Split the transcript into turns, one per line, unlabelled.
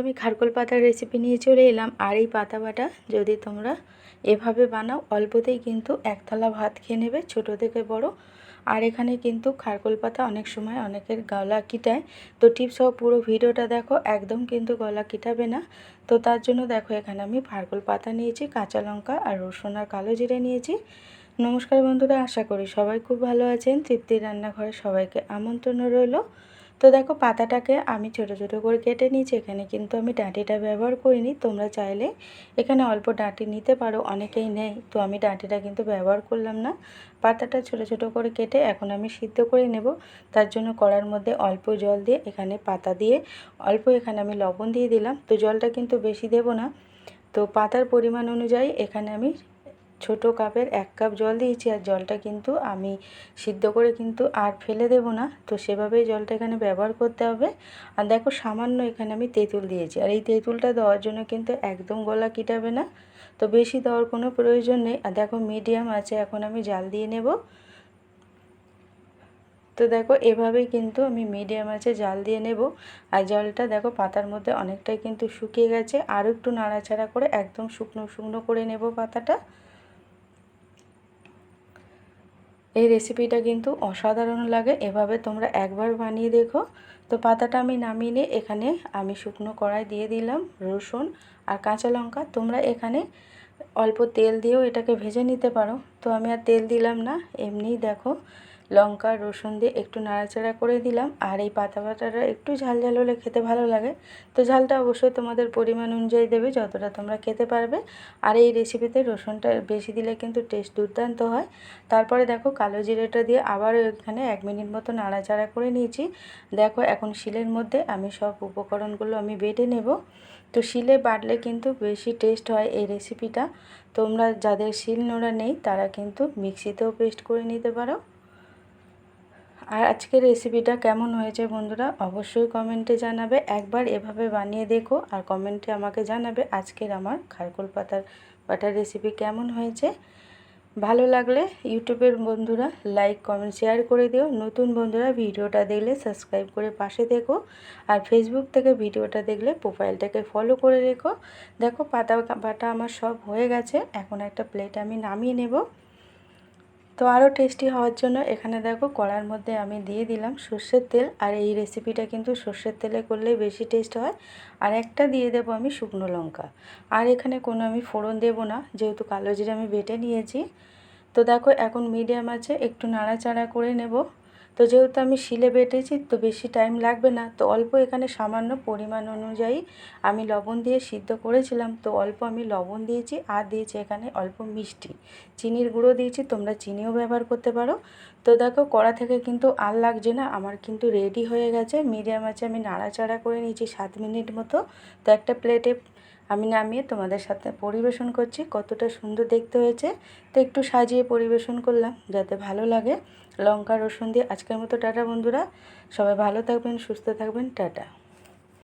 আমি খারকোল পাতার রেসিপি নিয়ে চলে এলাম। আর এই পাতা বাটা যদি তোমরা এভাবে বানাও, অল্পতেই কিন্তু একতলা ভাত খেয়ে নেবে, ছোটো থেকে বড়। আর এখানে কিন্তু খারকোল পাতা অনেক সময় অনেকের গলা কিটায়। তো টিপস সহ পুরো ভিডিওটা দেখো, একদম কিন্তু গলা কিটাবে না। তো তার জন্য দেখো, এখানে আমি খারকোল পাতা নিয়েছি, কাঁচা লঙ্কা আর রসুন আর কালো জিরে নিয়েছি। নমস্কার বন্ধুরা, আশা করি সবাই খুব ভালো আছেন। তৃপ্তির রান্নাঘরে সবাইকে আমন্ত্রণ রইল। তো দেখো পাতাটাকে আমি ছোট ছোট করে কেটে নিয়েছি, এখানে কিন্তু আমি ডাঁটিটা ব্যবহার করিনি। তোমরা চাইলে এখানে অল্প ডাঁটি নিতে পারো, অনেকেই নেই তো আমি ডাঁটিটা কিন্তু ব্যবহার করলাম না। পাতাটা ছোট ছোট করে কেটে এখন আমি সিদ্ধ করে নেব। তার জন্য কড়ার মধ্যে অল্প জল দিয়ে এখানে পাতা দিয়ে অল্প এখানে আমি লবণ দিয়ে দিলাম। তো জলটা কিন্তু বেশি দেব না। তো পাতার পরিমাণ অনুযায়ী এখানে আমি ছোট কাপের এক কাপ জল দিয়েছি আর জলটা কিন্তু আমি সিদ্ধ করে কিন্তু আর ফেলে দেব না। তো সেভাবেই জলটা এখানে ব্যবহার করতে হবে। আর দেখো সামান্য এখানে আমি তেঁতুল দিয়েছি। আর এই তেঁতুলটা দেওয়ার জন্য কিন্তু একদম গলা কিটাবে না। তো বেশি দেওয়ার কোনো প্রয়োজন নেই। আর দেখো মিডিয়াম আছে, এখন আমি জাল দিয়ে নেব। তো দেখো এভাবেই কিন্তু আমি মিডিয়াম আছে জাল দিয়ে নেব। আর জলটা দেখো পাতার মধ্যে অনেকটাই কিন্তু শুকিয়ে গেছে। আরও একটু নাড়াচাড়া করে একদম শুকনো শুকনো করে নেব পাতাটা। এই রেসিপিটা কিন্তু অসাধারণ লাগে। এভাবে তোমরা একবার বানিয়ে দেখো। তো পাতাটা আমি নামিয়ে নিয়ে এখানে আমি শুকনো কড়াই দিয়ে দিলাম, রসুন আর কাঁচা লঙ্কা। তোমরা এখানে অল্প তেল দিয়েও এটাকে ভেজে নিতে পারো। তো আমি আর তেল দিলাম না, এমনিই দেখো। লঙ্কা, রসুন দিয়ে একটু নাড়াচাড়া করে দিলাম। আর এই পাতা পাতাটা একটু ঝাল ঝাল হলে খেতে ভালো লাগে। তো ঝালটা অবশ্যই তোমাদের পরিমাণ অনুযায়ী দেবে, যতটা তোমরা খেতে পারবে। আর এই রেসিপিতে রসুনটা বেশি দিলে কিন্তু টেস্ট দুর্দান্ত হয়। তারপরে দেখো কালো জিরেটা দিয়ে আবার এখানে এক মিনিট মতো নাড়াচাড়া করে নিয়েছি। দেখো এখন শিলের মধ্যে আমি সব উপকরণগুলো আমি বেটে নেব। তো শিলে বাটলে কিন্তু বেশি টেস্ট হয় এই রেসিপিটা তোমরা যাদের শিল নোড়া নেই, তারা কিন্তু মিক্সিতেও পেস্ট করে নিতে পারো। আর আজকের রেসিপিটা কেমন হয়েছে বন্ধুরা অবশ্যই কমেন্টে জানাবে। একবার এভাবে বানিয়ে দেখো আর কমেন্টে আমাকে জানাবে আজকের আমার খারকোল পাতার বাটার রেসিপি কেমন হয়েছে। ভালো লাগলে ইউটিউবের বন্ধুরা লাইক কমেন্ট শেয়ার করে দিও। নতুন বন্ধুরা ভিডিওটা দেখলে সাবস্ক্রাইব করে পাশে দেখো। আর ফেসবুক থেকে ভিডিওটা দেখলে প্রোফাইলটাকে ফলো করে রেখো। দেখো পাতা, বাটা আমার সব হয়ে গেছে। এখন একটা প্লেট আমি নামিয়ে নেব। তো আরও টেস্টি হওয়ার জন্য এখানে দেখো কড়ার মধ্যে আমি দিয়ে দিলাম সর্ষের তেল আর এই রেসিপিটা কিন্তু সর্ষের তেলে করলে বেশি টেস্ট হয়। আর একটা দিয়ে দেবো আমি শুকনো লঙ্কা। আর এখানে কোনো আমি ফোড়ন দেব না, যেহেতু কালো জিরে আমি বেটে নিয়েছি। তো দেখো এখন মিডিয়াম আছে, একটু নাড়াচাড়া করে নেব। তো যেহেতু আমি শিলে বেটেছি, তো বেশি টাইম লাগবে না। তো অল্প এখানে সামান্য পরিমাণ অনুযায়ী আমি লবণ দিয়ে সিদ্ধ করেছিলাম। তো অল্প আমি লবণ দিয়েছি আর দিয়েছি এখানে অল্প মিষ্টি। চিনির গুঁড়ো দিয়েছি, তোমরা চিনিও ব্যবহার করতে পারো। তো দেখো, কড়া থেকে কিন্তু আর লাগছে না, আমার কিন্তু রেডি হয়ে গেছে। মিডিয়াম আছে, আমি নাড়াচাড়া করে নিয়েছি সাত মিনিট মতো। তো একটা প্লেটে আমি নামিয়ে তোমাদের সাথে পরিবেশন করছি, কতটা সুন্দর দেখতে হয়েছে। তো একটু সাজিয়ে পরিবেশন করলাম, যাতে ভালো লাগে। লঙ্কা, রসুন দিয়ে আজকের মতো, টাটা বন্ধুরা। সবাই ভালো থাকবেন, সুস্থ থাকবেন, টাটা।